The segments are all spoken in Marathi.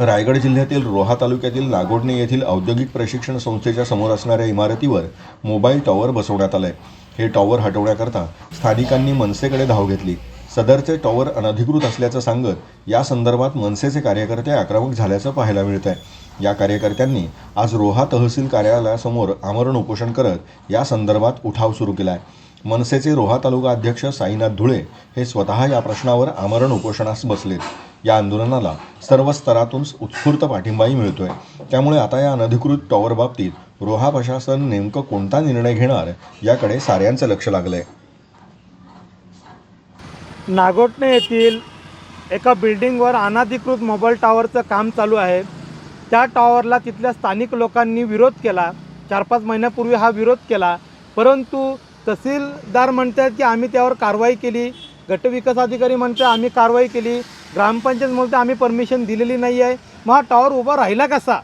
रायगड जिल्ह्यातील रोहा तालुक्यातील नागोडणे येथील औद्योगिक प्रशिक्षण संस्थेच्या समोर असणाऱ्या इमारतीवर मोबाईल टॉवर बसवण्यात आलंय. हे टॉवर हटवण्याकरता स्थानिकांनी मनसेकडे धाव घेतली. सदरचे टॉवर अनधिकृत असल्याचं सांगत या संदर्भात मनसेचे कार्यकर्ते आक्रमक झाल्याचं पाहायला मिळत आहे या कार्यकर्त्यांनी आज रोहा तहसील कार्यालयासमोर आमरण उपोषण करत या संदर्भात उठाव सुरू केला आहे मनसेचे रोहा तालुका अध्यक्ष साईनाथ धुळे हे स्वतः या प्रश्नावर आमरण उपोषणास बसलेत. या आंदोलनाला सर्व स्तरातून उत्स्फूर्त पाठिंबाही मिळतोय. त्यामुळे आता या अनधिकृत टॉवर बाबतीत रोहा प्रशासन नेमकं कोणता निर्णय घेणार याकडे साऱ्यांचं लक्ष लागलंय. नागोटणे येथील एका बिल्डिंगवर अनाधिकृत मोबाईल टॉवरचं काम चालू आहे. त्या टॉवरला तिथल्या स्थानिक लोकांनी विरोध केला. चार पाच महिन्यापूर्वी हा विरोध केला. परंतु तहसीलदार म्हणतात की आम्ही त्यावर कारवाई केली. गटविकास अधिकारी म्हणते आम्ही कारवाई केली. ग्रामपंचायत म्हणते आम्ही परमिशन दिलेली नाही आहे मग हा टॉवर उभा राहिला कसा?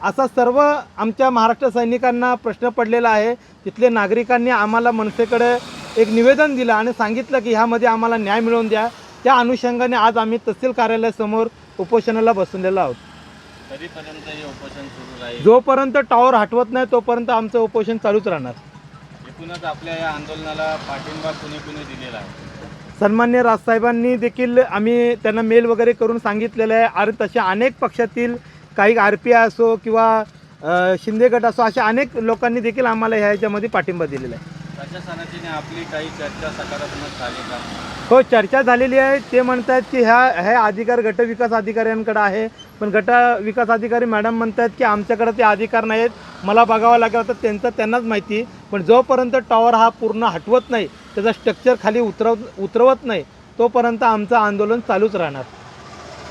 असा सर्व आमच्या महाराष्ट्र सैनिकांना प्रश्न पडलेला आहे. तिथले नागरिकांनी आम्हाला मनसेकडे एक निवेदन दिलं आणि सांगितलं की ह्यामध्ये आम्हाला न्याय मिळवून द्या. त्या अनुषंगाने आज आम्ही तहसील कार्यालयासमोर उपोषणाला बसलेलो आहोत. कधीपर्यंत हे उपोषण सुरू राहील? जोपर्यंत टॉवर हटवत नाही तोपर्यंत आमचं उपोषण चालूच राहणार. एकूणच आपल्या या आंदोलनाला पाठिंबा कुणी कुणी दिलेला आहे? सन्मान्य राजसाहेबांनी देखील आम्ही त्यांना मेल वगैरे करून सांगितलेलं आहे. आणि तसे अनेक पक्षातील काही आर पी आय असो किंवा शिंदे गट असो अशा अनेक लोकांनी देखील आम्हाला ह्याच्यामध्ये पाठिंबा दिलेला आहे. प्रशासनाची आपली काही चर्चा सकारात्मक झाली का? हो चर्चा झालेली आहे. ते म्हणतात की ह्या हे अधिकार गट विकास अधिकाऱ्यांकडे आहे. पण गट विकास अधिकारी मॅडम म्हणतात की आमच्याकडे ते अधिकार नाही आहेत मला बघावं लागेल तर त्यांचं त्यांनाच माहिती पण जोपर्यंत टॉवर हा पूर्ण हटवत नाही त्याचा स्ट्रक्चर खाली उतरव उतरवत नाही तोपर्यंत आमचं आंदोलन चालूच राहणार.